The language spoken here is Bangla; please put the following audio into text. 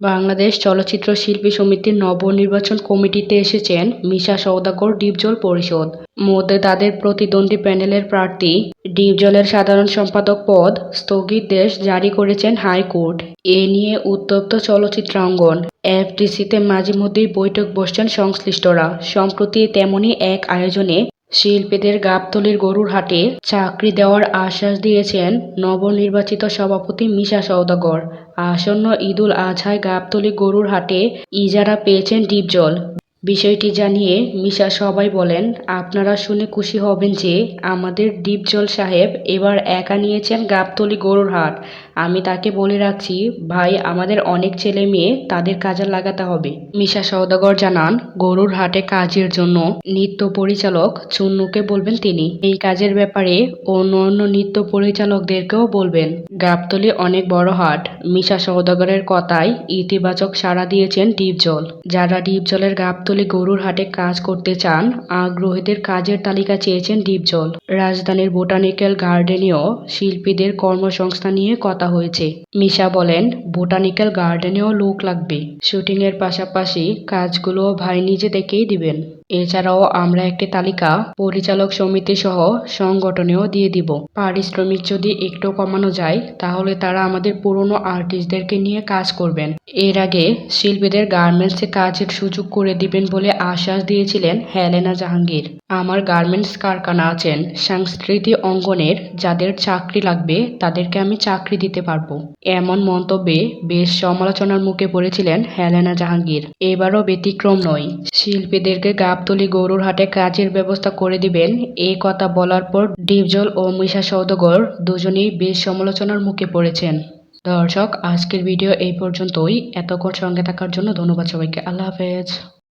বাংলাদেশ চলচ্চিত্র শিল্পী সমিতির নবনির্বাচন কমিটিতে এসেছেন মিশা সওদাগর ডিপজল পরিষদ। মধ্যে তাদের প্রতিদ্বন্দ্বী প্যানেলের প্রার্থী ডিপজলের সাধারণ সম্পাদক পদ স্থগিতাদেশ জারি করেছেন হাইকোর্ট। এ নিয়ে উত্তপ্ত চলচ্চিত্রাঙ্গন। এফডিসিতে মাঝে মধ্যেই বৈঠক বসছেন সংশ্লিষ্টরা। সম্প্রতি তেমনই এক আয়োজনে শিল্পীদের গাবতলীর গরুর হাটে চাকরি দেওয়ার আশ্বাস দিয়েছেন নবনির্বাচিত সভাপতি মিশা সওদাগর। আসন্ন ঈদুল আজহায় গাবতলী গরুর হাটে ইজারা পেয়েছেন ডিপজল। বিষয়টি জানিয়ে মিশা সবাই বলেন, আপনারা শুনে খুশি হবেন যে আমাদের ডিপজল সাহেব এবার একা নিয়েছেন গাবতলী গরুর হাট। আমি তাকে বলে রাখছি, ভাই, আমাদের অনেক ছেলে মেয়ে, তাদের কাজে লাগাতে হবে। মিশা সওদাগর জানান, গরুর হাটে কাজের জন্য নৃত্য পরিচালক চুন্নুকে বলবেন তিনি। এই কাজের ব্যাপারে অন্য অন্য নৃত্য পরিচালকদেরকেও বলবেন। গাবতলি অনেক বড় হাট। মিশা সওদাগরের কথায় ইতিবাচক সাড়া দিয়েছেন ডিপজল। যারা ডিপজলের গাবতলী গরুর হাটে কাজ করতে চান, আগ্রহীদের কাজের তালিকা চেয়েছেন ডিপজল। রাজধানীর বোটানিক্যাল গার্ডেনেও শিল্পীদের কর্মসংস্থান নিয়ে কথা হয়েছে। মিশা বলেন, বোটানিক্যাল গার্ডেনেও লোক লাগবে। শুটিংয়ের পাশাপাশি কাজগুলো ভাই নিজে দেখেই দিবেন। এছাড়াও আমরা একটি তালিকা পরিচালক সমিতি সহ সংগঠনেও দিয়ে দিব। পারিশ্রমিক যদি একটু কমানো যায়, তাহলে তারা আমাদের পুরনো আর্টিস্টদেরকে নিয়ে কাজ করবেন। এর আগে শিল্পীদের গার্মেন্টসে কাজের সুযোগ করে দিবেন বলে আশ্বাস দিয়েছিলেন হেলেনা জাহাঙ্গীর। আমার গার্মেন্টস কারখানা আছেন সংস্কৃতি অঙ্গনের যাদের চাকরি লাগবে তাদেরকে আমি চাকরি দিতে পারব। এমন মন্তব্যে বেশ সমালোচনার মুখে পড়েছিলেন হেলেনা জাহাঙ্গীর। এবারও ব্যতিক্রম নয়। শিল্পীদেরকে গাবতলী গরুর হাটে কাজের ব্যবস্থা করে দিবেন এই কথা বলার পর ডিপজল ও মিশা সওদাগর দুজনেই বেশ সমালোচনার মুখে পড়েছেন। দর্শক, আজকের ভিডিও এই পর্যন্তই। এতক্ষণ সঙ্গে থাকার জন্য ধন্যবাদ সবাইকে। আল্লাহ হাফেজ।